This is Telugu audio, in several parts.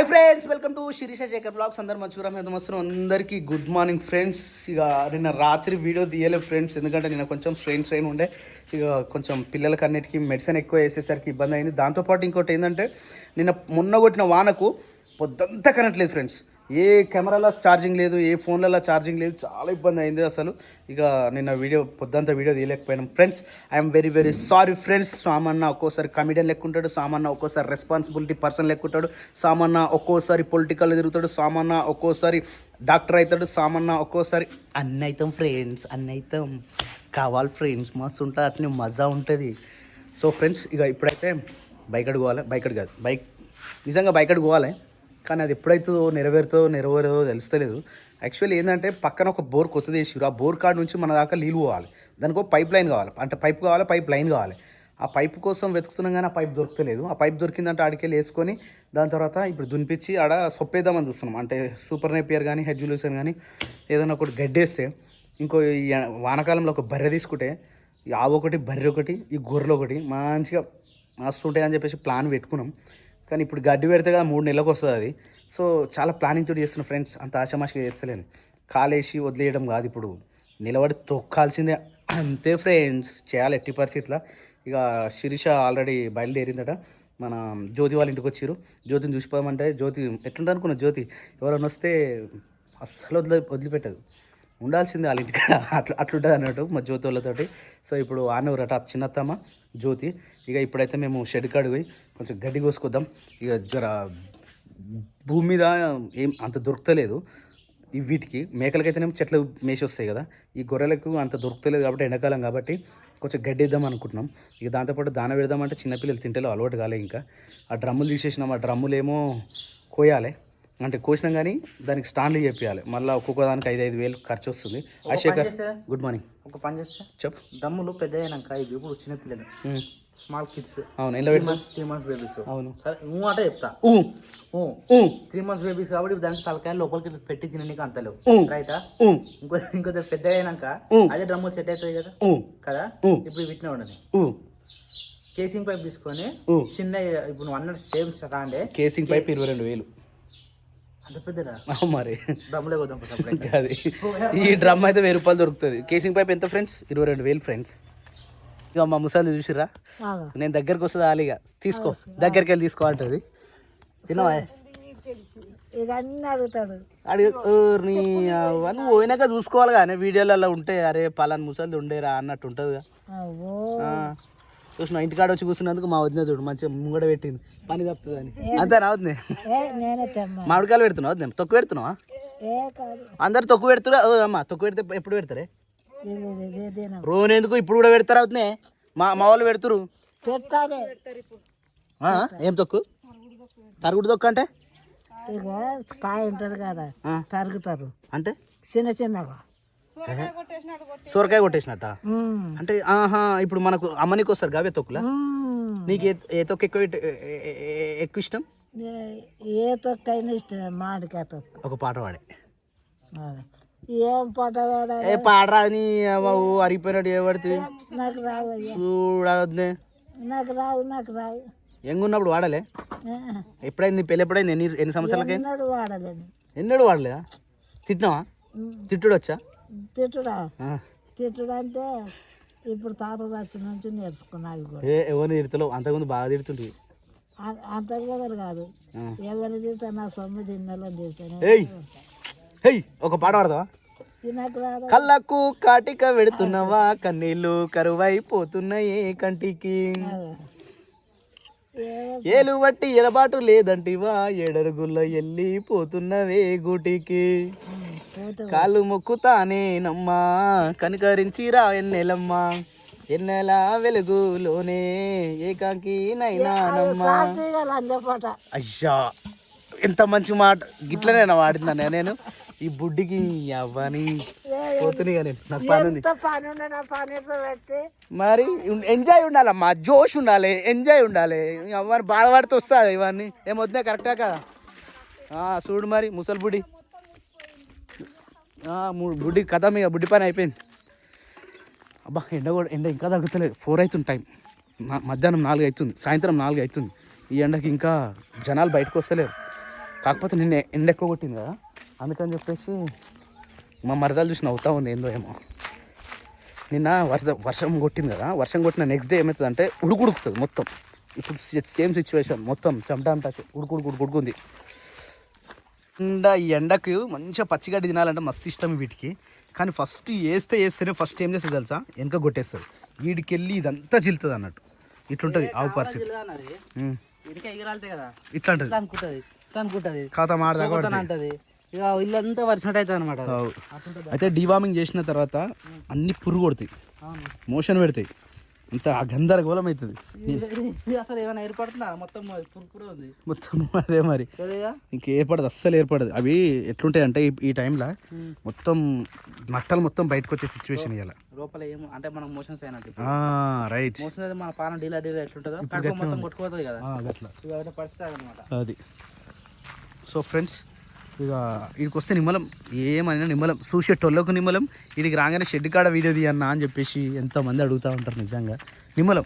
Hi friends welcome to Sirisha జేకర్ vlogs అందరు మంచిగా మేము వస్తున్నాం అందరికీ గుడ్ మార్నింగ్ ఫ్రెండ్స్ ఇక నిన్న రాత్రి వీడియో తీయలేదు ఫ్రెండ్స్ ఎందుకంటే నేను కొంచెం స్ట్రెయిన్ స్ట్రెయిన్ ఉండే. ఇక కొంచెం పిల్లలకి అన్నిటికీ మెడిసిన్ ఎక్కువ వేసేసరికి ఇబ్బంది అయింది. దాంతోపాటు ఇంకోటి ఏంటంటే నిన్న మొన్న కొట్టిన వానకు పొద్దంతా కరెంట్ లేదు ఫ్రెండ్స్ ఏ కెమెరాలో ఛార్జింగ్ లేదు ఏ ఫోన్లలో ఛార్జింగ్ లేదు చాలా ఇబ్బంది అయింది అసలు. ఇక నిన్న వీడియో పొద్దంతా video తీయలేకపోయినాం. Friends I'm very very sorry friends Samanna ఒక్కోసారి కమిడియన్ లెక్కుంటాడు సామన్న ఒక్కోసారి రెస్పాన్సిబిలిటీ పర్సన్ లెక్కుంటాడు సామన్న ఒక్కోసారి పొలిటికల్ తిరుగుతాడు సామన్న ఒక్కోసారి డాక్టర్ అవుతాడు సామన్న ఒక్కోసారి అన్న అవుతాం ఫ్రెండ్స్ అన్న అవుతాం. కావాలి ఫ్రెండ్స్ మస్తు ఉంటుంది అట్లనే మజా ఉంటుంది. సో ఫ్రెండ్స్ ఇక ఇప్పుడైతే బైక్ అడుగుకోవాలి బైక్ అడుగు కాదు బైక్ నిజంగా బైక్ అడుగుకోవాలి కానీ అది ఎప్పుడైతుందో నెరవేరుతో నెరవేరదో తెలుస్తలేదు. యాక్చువల్లీ ఏంటంటే పక్కన ఒక బోర్ కొత్తది వేసిరు ఆ బోర్ కాడ నుంచి మన దాకా నీళ్ళు పోవాలి. దానికి ఒక పైప్ లైన్ కావాలి. అంటే పైప్ కావాలి? పైప్ లైన్ కావాలి. ఆ పైప్ కోసం వెతుకుతున్నాం కానీ ఆ పైప్ దొరకలేదు. ఆ పైప్ దొరికిందంటే ఆడికెళ్ళి వేసుకొని దాని తర్వాత ఇప్పుడు దునిపించి ఆడ సొప్పేద్దామని చూస్తున్నాం. అంటే సూపర్ నేపియర్ కానీ హెడ్జులేషన్ కానీ ఏదైనా ఒకటి గడ్డేస్తే ఇంకో ఈ వానకాలంలో ఒక బర్రె తీసుకుంటే ఈ ఆవు ఒకటి బర్రె ఒకటి ఈ గొర్రెలు ఒకటి మంచిగా మస్తు ఉంటాయి అని చెప్పేసి ప్లాన్ పెట్టుకున్నాం. కానీ ఇప్పుడు గడ్డి పెడితే కదా మూడు నెలలకు వస్తుంది అది. సో చాలా ప్లానింగ్ తోటి చేస్తున్న ఫ్రెండ్స్ అంత ఆషామాషిగా చేస్తలేను. కాలేసి వదిలేయడం కాదు ఇప్పుడు. నిలబడి తొక్కాల్సిందే. అంతే ఫ్రెండ్స్ చేయాలి ఎట్టి పరిస్థితిలో ఇక శిరీష ఆల్రెడీ బయలుదేరిందట. మన జ్యోతి వాళ్ళ ఇంటికి వచ్చారు జ్యోతిని చూసిపోదామంటే జ్యోతి ఎట్లుంటుంది అనుకున్న జ్యోతి? ఎవరైనా వస్తే అస్సలు వదిలి వదిలిపెట్టదు. ఉండాల్సిందే వాళ్ళ ఇంటికాడ. అట్లా అట్లుంటుంది అన్నట్టు మా జ్యోతి వాళ్ళతోటి. సో ఇప్పుడు ఆనవరట చిన్నత్తమ్మ జ్యోతి. ఇక ఇప్పుడైతే మేము షెడ్ కాడికి కొంచెం గడ్డి కోసుకొద్దాం. ఇక జర భూమి మీద ఏం అంత దొరకలేదు ఈ వీటికి మేకలకైతేనేమో చెట్లు మేసి వస్తాయి కదా. ఈ గొర్రెలకు అంత దొరకలేదు కాబట్టి ఎండాకాలం కాబట్టి కొంచెం గడ్డి ఇద్దాం అనుకుంటున్నాం. ఇక దాంతోపాటు దాన పెడదామంటే చిన్నపిల్లలు తింటేలో అలవాటు కాలే ఇంకా. ఆ డ్రమ్ములు తీసేసినాం. ఆ డ్రమ్ములేమో కోయాలి. అంటే కోసినాం కానీ దానికి స్టాండ్లు చెప్పాలి మళ్ళీ ఒక్కొక్క దానికి ఐదు ఐదు వేలు ఖర్చు వస్తుంది అశేఖర్? Good morning. ఒక పని చేస్తే చెప్పు. దమ్ములు పెద్ద అయినాక ఇవి ఇప్పుడు చిన్న పిల్లలు. ఉమ్. Small kids. అవును ఎలా three months three months babies అవును. సరే నువ్వు అంటే చెప్తా. త్రీ మంత్స్ బేబీస్ కాబట్టి దానికి తలకాయ లోపలికి పెట్టి తినడానికి అంతలేవు. రైటా ఇంకో ఇంకో పెద్ద అయినాక. అదే డ్రమ్ములు సెట్ అవుతాయి కదా? కదా. ఇప్పుడు వీటినే ఉండని. కేసింగ్ పైప్ తీసుకొని. చిన్న ఇప్పుడు నువ్వు అన్నట్టు సేమ్ రాండే. కేసింగ్ పైప్ ఇరవై రెండు వేలు. మరి. ఈ డ్రమ్ అయితే వెయ్యి రూపాయలు దొరుకుతుంది. కేసింగ్ పైప్ ఎంత ఫ్రెండ్స్ ఇరవై రెండు వేలు ఫ్రెండ్స్ ఇక మా ముసాలు చూసిరా నేను దగ్గరికి వస్తుంది ఆలిగా తీసుకో. దగ్గరికి వెళ్ళి తీసుకో అంటది. అడిగి నువ్వు పోయినాక చూసుకోవాలి కానీ వీడియోలలో ఉంటే అరే పలానా ముసలిది ఉండేరా అన్నట్టు అవ్వో. చూసిన ఇంటికాడ వచ్చి కూర్చున్నందుకు మా వదిన చూడు మంచిగా ముంగడ పెట్టింది. పని వద్దే ఏ నేనే తెమ్మ. మామిడికాయలు పెడుతున్నావు వద్దే తొక్కు పెడుతున్నావా? అందరు తొక్కు పెడుతురా ఓ అమ్మ తొక్కు పెడితే ఎప్పుడు పెడతారే? రోన్ రోజు ఎందుకు ఇప్పుడు కూడా పెడతారు అవుతున్నాయి మా మా వాళ్ళు పెడతారు ఏం తొక్కు తరుగుడు తొక్కు అంటే కాయ ఉంటుంది కదా తరుగుతారు అంటే చిన్న చిన్నగా సొరకాయ కొట్టేసినట్ట అంటే ఆహా ఇప్పుడు మనకు అమ్మనికి వస్తారు కావే తొక్కులా నీకు ఏ ఏ తొక్కు ఎక్కువ ఎక్కువ ఇష్టం ఏ- తొక్క అయినా ఇష్టం మామిడికాయ తొక్క ఒక పాట పాడే ఏం పాట ఏ పాడరా అని బాబు అరిగిపోయినట్టు ఏ పడుతుంది నాకు రావు చూడవద్దే నాకు రావు నాకు రావు. ఎంగున్నప్పుడు వాడలే? ఎప్పుడైంది పెళ్ళి ఎప్పుడైంది ఎన్ని ఎన్ని సంవత్సరాలకి? ఎన్నడూ వాడలేను ఎన్నడూ వాడలేదా? తిట్టినావా. తిట్టుడు వచ్చా తిట్టుడా. తిట్టుడు అంటే ఇప్పుడు తాత వచ్చి నుంచి నేర్చుకున్నా అవి కూడా. ఏ ఎవరిని తిడతలేవు అంతకుముందు బాగా తిడుతుంటే అ- అంత కూడా కాదు. ఆ. ఎవరి తింటా నా సొమ్ము తిన్నలో తింటాను ఒక పాట పాడతావా? కళ్ళకు కాటిక పెడుతున్నవా కన్నీళ్ళు కరువైపోతున్నాయి కంటికి. ఏలు బట్టి ఎలబాటు లేదంటివా? ఏడరుగుల్లో వెళ్ళిపోతున్నవే గూటికి. పోతే కాళ్ళు మొక్కుతానే నమ్మా. కనికరించిరా ఎన్నెలమ్మా? ఎన్నెల వెలుగులోనే ఏకాకి అయ్యా ఎంత మంచి మాట. గిట్లనేనా వాడిందా నేను. ఈ బుడ్డికి అవ్వని పోతుంది కానీ నాకు పని ఉంది. మరి ఎంజాయ్ ఉండాలమ్మా జోష్ ఉండాలి ఎంజాయ్ ఉండాలి. అవ్వని బాధపడుతూ వస్తుంది ఇవన్నీ. ఏమొద్దా కరెక్టా కదా. చూడు మరి ముసలి ము- బుడ్డి కథ మీ బుడ్డి పని అయిపోయింది. అబ్బా ఎండ కూడా ఎండ ఇంకా తగ్గుతలేదు. ఫోర్ అవుతుంది టైం. మధ్యాహ్నం నాలుగు అవుతుంది సాయంత్రం నాలుగు అవుతుంది. ఈ ఎండకి ఇంకా జనాలు బయటకు వస్తలేరు. కాకపోతే నిన్న ఎండ ఎక్కువ కొట్టింది కదా. అందుకని చెప్పేసి మా మరదలు చూసి నవ్వుతా ఉంది ఏందో ఏమో. నిన్న వర్ష వర్షం కొట్టింది కదా వర్షం కొట్టిన నెక్స్ట్ డే ఏమవుతుంది అంటే ఉడుకుడుకుతుంది మొత్తం. ఇప్పుడు సేమ్ సిచ్యువేషన్ మొత్తం చెమటా అంతా ఉడుకుడుకు ఉడుకుడుకుంది ఎండ ఈ ఎండకు మంచిగా పచ్చిగడ్డి తినాలంటే మస్తు ఇష్టం వీటికి. కానీ ఫస్ట్ వేస్తే వేస్తేనే ఫస్ట్ ఏం చేస్తుంది తెలుసా? వెనక కొట్టేస్తుంది. వీడికి వెళ్ళి ఇదంతా చిల్లుతుంది అన్నట్టు. ఇట్లుంటుంది ఆవు పరిస్థితి. ఉమ్. ఇంకా ఎగరాలితే కదా. ఇట్లా ఉంటుంది ఇట్లా అనుకుంటది. ఇట్లా అనుకుంటది. ఖాతా పోతాను అంటది. ఇక ఇల్లంతా వరిసినట్టు అవుతుంది అనమాట. అయితే డివార్మింగ్ చేసిన తర్వాత అన్ని పురుగు కొడతాయి. మోషన్ పెడతాయి. అంత గందరగోళం అవుతుంది అసలు ఏమైనా ఏర్పడుతుందా? మొత్తం ఉంది. మొత్తం అదే మరి. ఇంక ఏర్పడదు అస్సలు ఏర్పడదు. అవి ఎట్లుంటాయి అంటే ఈ- టైంలో మొత్తం నట్టలు మొత్తం బయటకు వచ్చే సిచ్యువేషన్ ఇవ్వాలి లోపల ఏమో అంటే మనం మోషన్స్ అయినట్టు రైట్ మోషన్స్ అయితే మన పానం డీలా డీలా ఎట్లుంటుందో మొత్తం కొట్టుకుపోతుంది కదా. అట్లా పరిస్థితి అనమాట అది. సో ఫ్రెండ్స్ ఇక వీడికి వస్తే నిమ్మలం. ఏమైనా నిమ్మలం. చూసేటోళ్ళకు నిమ్మలం. ఇక్కడికి రాగానే షెడ్ కాడ వీడియో తీయన్నా అని చెప్పేసి ఎంతమంది అడుగుతూ ఉంటారు నిజంగా. నిమ్మలం.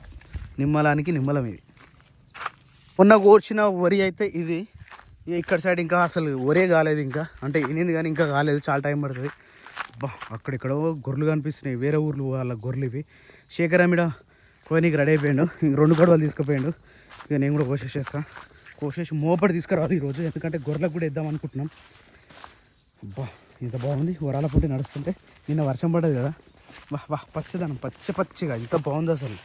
నిమ్మలానికి నిమ్మలం ఇది. మొన్న కోర్చిన వరి అయితే ఇది. ఇక్కడ సైడ్ ఇంకా అసలు వరే కాలేదు ఇంకా. అంటే ఇనింది కానీ ఇంకా కాలేదు. చాలా టైం పడుతుంది. బా అక్కడెక్కడో గొర్రెలు కనిపిస్తున్నాయి. వేరే ఊర్లు వాళ్ళ గొర్రెలు ఇవి. శేఖరామిడ కోయనీకి రెడీ అయిపోయాడు. ఇంక రెండు గొడవలు తీసుకుపోయాడు. ఇక నేను కూడా కోసేసేస్తా కోసేసి మోపడి తీసుకురావాలి ఈరోజు. ఎందుకంటే గొర్రెలకు కూడా ఇద్దాం అనుకుంటున్నాం. అబ్బా ఇంత బాగుంది. వరాల పుట్టి నడుస్తుంటే నిన్న వర్షం పడ్డది కదా. వా వా పచ్చదనం పచ్చ పచ్చిగా. ఇంత బాగుంది అసలు.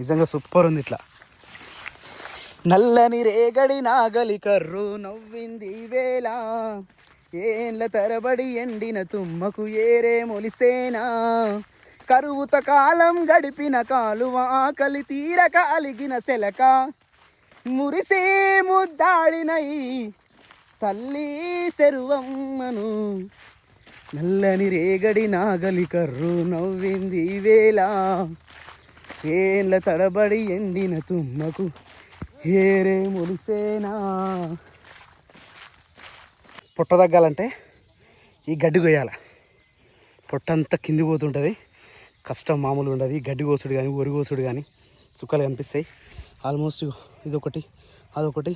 నిజంగా సూపర్ ఉంది ఇట్లా. నల్లని రేగడి నాగలి కర్రు నవ్వింది వేళ. ఏళ్ళ తరబడి ఎండిన తుమ్మకు ఏరే మొలిసేనా? కరువుత కాలం గడిపిన కాలువ ఆకలి తీరక అలిగిన సెలక. మురిసే ముద్దాడినై తల్లి చెరువమ్మను. నల్లని రేగడి నాగలి కర్రు నవ్వింది వేళ. ఏళ్ళ తడబడి ఎండిన తుమ్మకు ఏరే మురిసేనా? పొట్ట తగ్గాలంటే ఈ గడ్డి కొయ్యాల. పొట్టంతా కింది పోతుంటుంది. కష్టం మామూలు ఉండదు. ఈ గడ్డి కోసుడు కానీ ఒరి కోసుడు కానీ చుక్కలు కనిపిస్తాయి. ఆల్మోస్ట్ ఇదొకటి అదొకటి.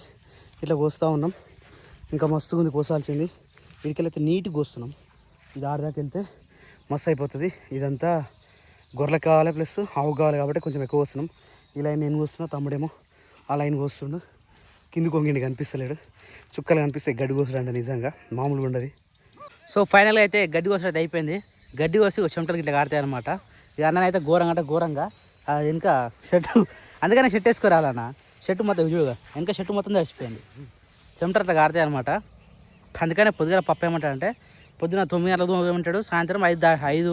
ఇట్లా కోస్తూ ఉన్నాం. ఇంకా మస్తుగా ఉంది కోసాల్సింది. వీడికెళ్ళైతే నీట్గా కోస్తున్నాం. ఇది ఆడదాకా వెళ్తే మస్తు అయిపోతుంది. ఇదంతా గొర్రెలు కావాలి ప్లస్ ఆవు కావాలి కాబట్టి కొంచెం ఎక్కువ వస్తున్నాం ఈ లైన్ నేను కోస్తున్నా తమ్ముడేమో ఆ లైన్ కోస్తుండు. కింది కొంగిండి కనిపిస్తలేడు. చుక్కలు కనిపిస్తాయి గడ్డి కోసుడు నిజంగా మామూలుగా ఉండదు. సో ఫైనల్గా అయితే గడ్డి కోసడం అయిపోయింది. గడ్డి కోసి చెమటలు ఇట్లా కాడతాయి అనమాట ఇక అన్నైతే ఘోరంగా అంటే ఘోరంగా వెనుక ఇంకా షర్ట్ అందుకనే షర్ట్ వేసుకోరాలన్న షర్ట్ మొత్తం చూడుగా ఇంకా షర్ట్ మొత్తం తడిచిపోయింది చెమట అట్లా కాడతాయి అనమాట అందుకనే పొద్దుగా పప్పు ఏమంటాడంటే పొద్దున తొమ్మిది గంటలకు పోయమంటాడు సాయంత్రం ఐదు ఐదు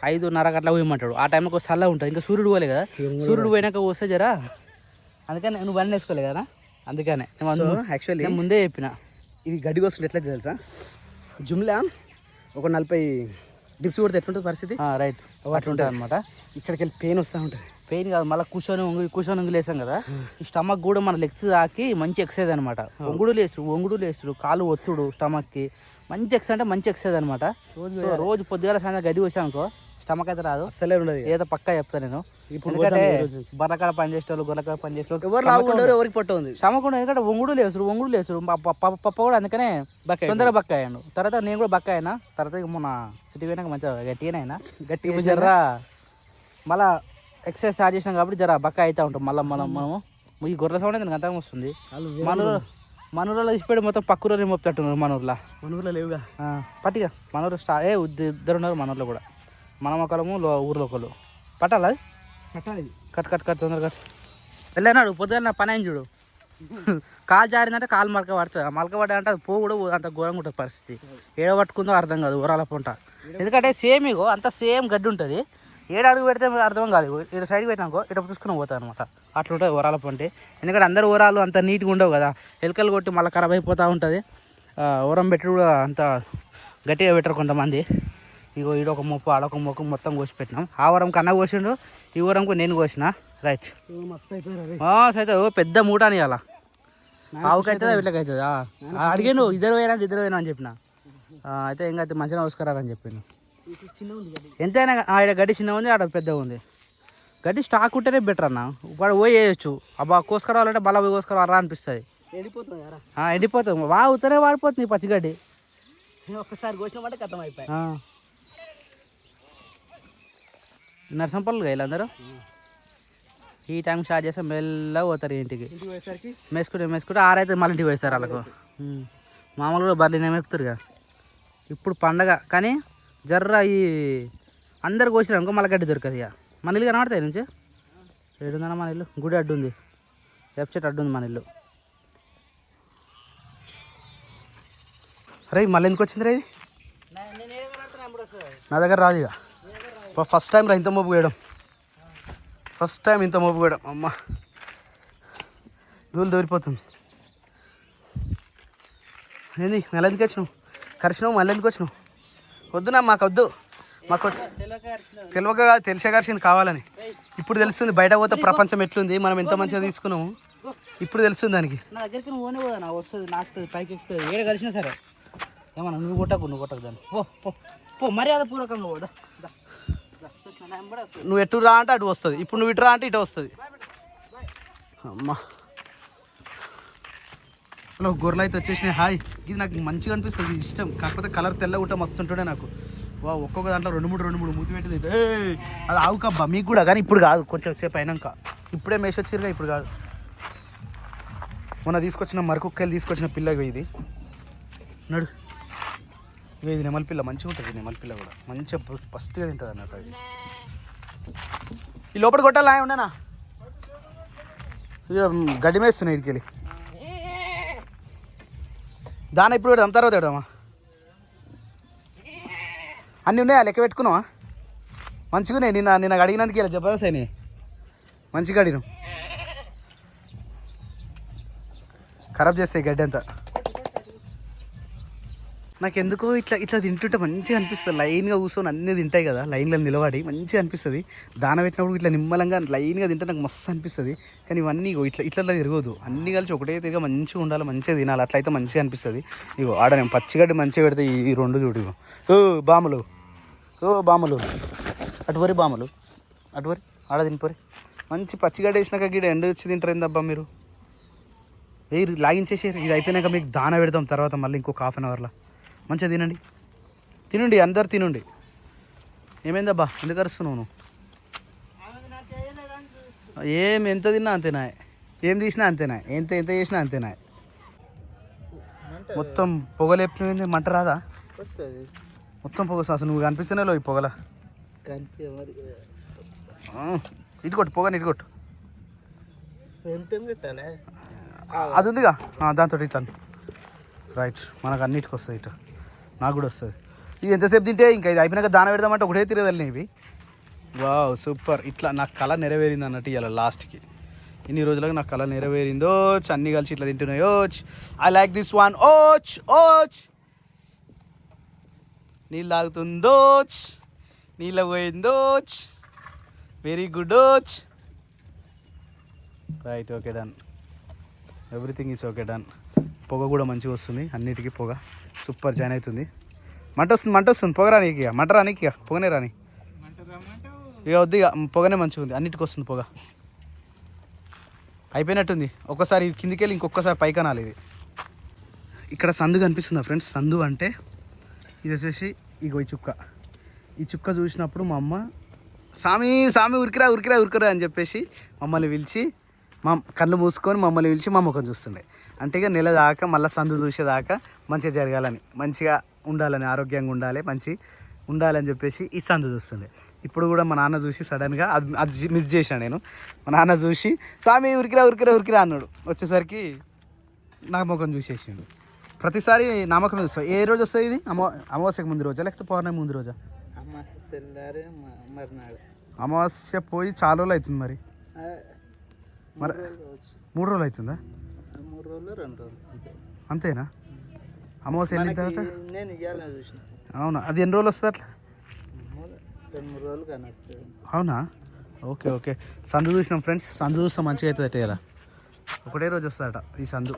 ఐదున్నర గంటలకు పోయమంటాడు. ఆ టైంలో ఒక చల్ల ఉంటుంది. ఇంకా సూర్యుడు పోలే కదా. సూర్యుడు పోయినాక వస్తే జరా. అందుకని నువ్వు బండి వేసుకోలే కదా అందుకనే యాక్చువల్లీ ముందే చెప్పిన. ఇది గడ్డి కోసుడు ఎట్లా తెలుసా? జుమ్లా ఒక నలభై డిప్స్ కొడితే ఎట్లుంటుంది పరిస్థితి? రైట్ అట్లుంటుంది అనమాట ఇక్కడికి వెళ్ళి పెయిన్ వస్తూ ఉంటుంది. పెయిన్ కాదు మళ్ళీ కూర్చొని ఒంగు కూర్చొని ఒంగులు వేసాం కదా ఈ స్టమక్ కూడా మన లెగ్స్ తాకి మంచి ఎక్సైజ్ అనమాట ఒంగుడు లేసుడు ఒంగుడు లేసుడు కాలు ఒత్తుడు స్టమక్కి. మంచి ఎక్సైజ్ అంటే మంచి ఎక్సైజ్ అనమాట రోజు పొద్దుగాల సాయంత్రం గది వచ్చాను అనుకో స్టమక్ అయితే రాదు. అస్సలే ఉండదు. ఏదో పక్కా చెప్తాను నేను. ఇప్పుడు. బర్రకాడ పని చేసేవాళ్ళు గొర్రెకాడ పని చేసేవాళ్ళు ఎవరు ఎవరికి పొట్ట ఉంది. స్టమక్ ఉండదు ఎందుకంటే ఒంగుడు లేసుడు ఒంగుడు లేసుడు పప్ప కూడా అందుకనే బక్క తొందరగా బక్క అయ్యాను తర్వాత నేను కూడా బక్క అయినా తర్వాత మొన్న సిటీ పోయినాక మంచిగా గట్టిగానే అయినా. గట్టి జర్రా మళ్ళా ఎక్సర్సైజ్ స్టార్ట్ చేసినాం కాబట్టి జర బక్క అవుతా ఉంటాం మళ్ళీ మనం మనము ఈ గొర్రెల సౌండ్ నాకు అంతగా వస్తుంది? మనూరు మనూరులో ఇచ్చిపోయి మొత్తం పక్కూరు మోపుతట్టున్నారు మనూరులో మన ఊర్లో. లేవుగా. పట్టిగా. మనూరు స్టా ఏ ఉద్ద- ఇద్దరు ఉన్నారు మనూరులో కూడా. మన ఒకళ్ళము ఊర్లో ఒకళ్ళు. పట్టాలా అది? కట్టాలి కట్ కట్ కట్ తొందరగా కట్. వెళ్ళినాడు పొద్దున్న పని అయింది చూడు. కాలు జారిందంటే కాలు మలక పడుతుంది. మలక పడ్డా అంటే అది పో కూడా అంత ఘోరంగా ఉంటుంది పరిస్థితి. ఏడ పట్టుకుందో అర్థం కాదు ఊరాల పొంట. ఎందుకంటే సేమ్ ఇగో అంత సేమ్ గడ్డి ఉంటుంది. ఏడు అడుగు పెడితే అర్థం కాదు. ఇటు సైడ్కి పెట్టినాకో ఇటు చూసుకుని పోతాయి అనమాట అట్లా ఉంటుంది ఊరాల పొంటి. ఎందుకంటే అందరు ఊరాలు అంత నీట్గా ఉండవు కదా. ఎలకలు కొట్టి మళ్ళీ ఖరాబ్ అయిపోతూ ఉంటుంది. ఊరం పెట్టి కూడా అంత గట్టిగా పెట్టరు కొంతమంది. ఇగో ఈడొక మొప్పు ఆడొక మొక్కు మొత్తం కోసి పెట్టినాం. ఆ వరం కన్నా కోసిండు ఈ వరంకు నేను కోసిన. రైట్ సైతే ఓ పెద్ద మూట అని అలా ఆవుకి అవుతుందా వీళ్ళకి అవుతుందా అడిగాను ఇద్దరు పోయినా ఇద్దరు పోయినా అని చెప్పిన. అయితే ఇంకా అయితే మంచిగా చెప్పాను చిన్న ఉంది గడ్డి ఎంతైనా ఆడ గడ్డి చిన్న ఉంది ఆడ పెద్ద ఉంది. గడ్డి స్టాక్ ఉంటేనే బెటర్ అన్న. వాడు పోయి వేయచ్చు. అబ్బా కోసుకురావాలంటే బల పోయి కోసుకురావాలా అనిపిస్తుంది. ఆ, ఎండిపోతుంది. వాగుతూనే వాడిపోతుంది పచ్చిగడ్డి ఒక్కసారి కోసినామంటే కథం అయిపోయి వీళ్ళందరూ? ఈ టైం స్టార్ట్ చేస్తే మెల్లగా పోతారు ఇంటికి. మేసుకుంటే మేసుకుంటే ఆరైతే మళ్ళీ ఇంటికి పోయిస్తారు వాళ్ళకు. మామూలుగా బర్రెలు ఏమేపుతారుగా ఇప్పుడు పండగ. కానీ జర్ర ఈ అందరు కోసినారు అనుకో మళ్ళీ గడ్డి దొరకదు ఇక. మన ఇల్లు కనబడతాయి నుంచి? ఏడుందన్న మన ఇల్లు? గుడి అడ్డు ఉంది. లెఫ్ట్ సైడ్ అడ్డు ఉంది మన ఇల్లు. రే మళ్ళీ ఎందుకు వచ్చింది రే ఇది? నా దగ్గర రాదు ఇక. ఫస్ట్ టైం రా ఇంత మోపు వేయడం ఫస్ట్ టైం ఇంత మోపు వేయడం అమ్మ. దూలు దూరిపోతుంది ఏంది మళ్ళీ ఎందుకు వచ్చినావు? కరిచినావు మళ్ళీ ఎందుకు వచ్చినావు? వద్దునా మాకు వద్దు మాకు కాదు తెలిసే కరిచింది కావాలని. ఇప్పుడు తెలుస్తుంది బయట పోతే ప్రపంచం ఎట్లుంది మనం ఎంత మంచిగా తీసుకున్నాము? ఇప్పుడు తెలుస్తుంది దానికి. నా దగ్గరికి నువ్వు ఓనే పోదా నా వస్తుంది నాకుతుంది పైకి ఎక్కుతుంది. ఏడ కలిసినా సరే. ఏమన్నా నువ్వు కొట్టకు నువ్వు కొట్టకు దాన్ని. పో పో. పో మర్యాద పూర్వకంగా పోదా నువ్వు ఎటు రా అంటే అటు వస్తుంది. ఇప్పుడు నువ్వు ఇటు రా అంటే ఇటు వస్తుంది. అమ్మా. హలో గొర్రెలు అయితే వచ్చేసినాయి. హాయ్. ఇది నాకు మంచిగా అనిపిస్తుంది. ఇది ఇష్టం. కాకపోతే కలర్ తెల్ల ఉంటే మస్తు ఉంటుండే నాకు. వా ఒక్కొక్క దాంట్లో రెండు మూడు రెండు మూడు మూతి పెట్టింది ఏ అది ఆవు కబ్బా. మీకు కూడా కానీ ఇప్పుడు కాదు. కొంచెం సేపు అయినాక. ఇప్పుడే మేసి వచ్చిరుగా ఇప్పుడు కాదు. మొన్న తీసుకొచ్చిన మరకొక్కలు తీసుకొచ్చిన పిల్ల ఇది. నడు. ఇగో ఇది నెమలి పిల్ల. మంచిగా ఉంటుంది నెమలి పిల్ల కూడా. మంచిగా ప- పస్తుగా తింటుంది అన్నట్టు అది. ఈ లోపల కొట్టాలా ఉండనా ఇక గడ్డి మేస్తున్నాయి ఇడికెళ్ళి దాని ఇప్పుడు పెడదాం తర్వాత పెడదామా అన్నీ ఉన్నాయా? లెక్క పెట్టుకున్నావా? మంచిగా ఉన్నాయి. నిన్న నిన్న అడిగినందుకు ఇలా జబర్దస్త్ మంచిగా అడిగినాం ఖరాబ్ చేస్తాయి గడ్డి అంతా. నాకు ఎందుకో ఇట్లా ఇట్లా తింటుంటే మంచిగా అనిపిస్తుంది. లైన్గా కూర్చొని అన్నీ తింటాయి కదా లైన్లో నిలబడి మంచిగా అనిపిస్తుంది. దాన పెట్టినప్పుడు ఇట్లా నిమ్మలంగా లైన్గా తింటే నాకు మస్తు అనిపిస్తుంది. కానీ ఇవన్నీ ఇగో ఇట్లా ఇట్లా తిరగదు అన్నీ కలిసి ఒకటే తిరిగి మంచిగా ఉండాలి మంచిగా తినాలి. అట్లయితే మంచిగా అనిపిస్తుంది. ఇగో ఆడ నేను పచ్చిగడ్డి మంచిగా పెడితే ఈ రెండు చూడు ఇగో. ఓ బాములు. ఓ బాములు. అటువరి బాములు. అటువరి ఆడ తినిపోరి మంచి పచ్చిగడ్డ వేసినాక గిడ ఎండ వచ్చి తింటారు ఏందబ్బా మీరు? ఏ లాగించేసారు ఇది అయిపోయినాక మీకు దాన పెడతాం తర్వాత మళ్ళీ ఇంకొక హాఫ్ అన్ అవర్లో మంచిగా తినండి. తినండి అందరు తినండి. ఏమైందబ్బా? ఎందుకు అరుస్తున్నావు నువ్వు? ఏం ఎంత తిన్నా అంతేనా? ఏం తీసినా అంతేనా? ఎంత ఎంత చేసినా అంతేనా? మొత్తం పొగలేపిన మంట రాదా? మొత్తం పొగ అసలు నువ్వు కనిపిస్తేనే లో ఈ పొగల ఇటు కొట్టు పొగని ఇటు కొట్టు. అది ఉందిగా? దాంతో ఇట్లా. రైట్ మనకు అన్నిటికి వస్తుంది ఇటు. నాకు కూడా వస్తుంది. ఇది ఎంతసేపు తింటే ఇంకా ఇది అయిపోయినాక దాన పెడదామంటే ఒకటే తిరగదల్ని ఇవి. Wow super. ఇట్లా నాకు కళ నెరవేరింది అన్నట్టు ఇలా లాస్ట్కి. ఇన్ని రోజులకు నాకు కళ నెరవేరిందో అన్నీ కలిసి ఇట్లా తింటున్నాయో ఐ లైక్ దిస్ వన్ ఓచ్ ఓచ్. నీళ్ళు తాగుతుందోచ్ నీళ్ళ పోయిందోచ్ very good ఓచ్. Right okay done everything is okay done పొగ కూడా మంచిగా వస్తుంది అన్నిటికీ పొగ. సూపర్ జాయిన్ అవుతుంది. మంట వస్తుంది మంట వస్తుంది. పొగ రాని ఇక మంట రాని ఇక పొగనే రాని. ఇక వద్దు ఇక పొగనే మంచిగా ఉంది. అన్నిటికి వస్తుంది పొగ. అయిపోయినట్టుంది. ఒక్కసారి కిందికి వెళ్ళి ఇంకొకసారి పైకి అనాలి ఇది. ఇక్కడ సందు కనిపిస్తుందా ఫ్రెండ్స్? సందు అంటే ఇది వచ్చేసి ఇగో ఈ చుక్క. ఈ చుక్క చూసినప్పుడు మా అమ్మ సామి సామి ఉరికిరా ఉరికిరా ఉరికిరా అని చెప్పేసి మమ్మల్ని పిలిచి మా కళ్ళు మూసుకొని మమ్మల్ని పిలిచి మా ముఖం చూస్తుండే. అంటే ఇక నెల దాకా మళ్ళీ సందు చూసేదాకా మంచిగా జరగాలని మంచిగా ఉండాలని ఆరోగ్యంగా ఉండాలి మంచి ఉండాలని చెప్పేసి ఈ సందు చూస్తుండే. ఇప్పుడు కూడా మా నాన్న చూసి సడన్గా అది అది మిస్ చేశాను నేను. మా నాన్న చూసి సామి ఉరికిరా ఉరికిరా ఉరికిరా అన్నాడు. వచ్చేసరికి నా ముఖం చూసేసిండు. ప్రతిసారి నమ్మకం వస్తుంది ఏ రోజు వస్తుంది ఇది? అమా అమావాస్యకు ముందు రోజా? లేకపోతే పౌర్ణమి ముందు రోజా? అమావాస్య పోయి చాలా రోజులు అవుతుంది మరి. మరి మూడు రోజులు అవుతుందా? రోజులు రెండు రోజులు అంతే. అంతేనా? అమావాస్య వెళ్ళిన తర్వాత? నేను ఇవ్వాలని చూసిన. అవునా? అది ఎన్ని రోజులు వస్తుంది అట్లా రెండు మూడు రోజులు కానీ వస్తుంది. అవునా? Okay okay. సందు చూసినాం ఫ్రెండ్స్. సందు చూస్తే మంచిగా అవుతుంది కదా ఒకటే రోజు వస్తుందట ఈ సందు.